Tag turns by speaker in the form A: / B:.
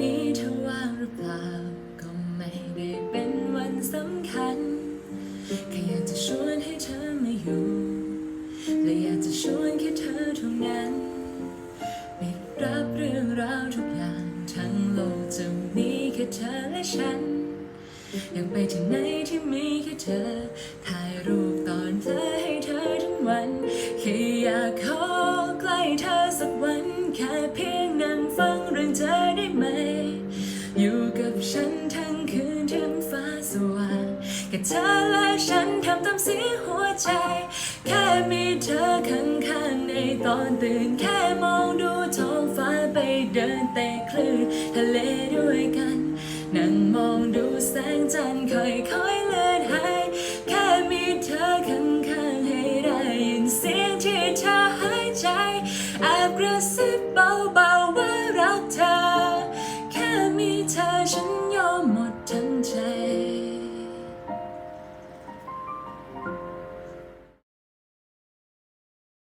A: นี้เธอว่างหรือเปล่า ก็ไม่ได้เป็นวันสำคัญแค่อยากจะชวนให้เธอมาอยู่ และอยากจะชวนแค่เธอเท่านั้นไม่รับเรื่องราวทุกอย่าง ทั้งโลกจะมีแค่เธอและฉัน อยากไปที่ไหนที่มีแค่เธอ ถ่ายรูปตอนเธอให้เธอทั้งวัน แค่อยากขอใกล้เธอสักวันแค่เพียง อยู่กับฉันทั้งคืนถึงฟ้าสว่างแค่เธอและฉันทำตามเสียงหัวใจ แค่มีเธอข้างๆในตอนตื่น แค่มองดูท้องฟ้าไปเดินเตะคลื่นทะเลด้วยกัน นั่งมองดูแสงจันทร์ค่อยๆเลือนหายแค่มีเธอข้างๆให้ได้ยินเสียงที่เธอหายใจแอบกระซิบา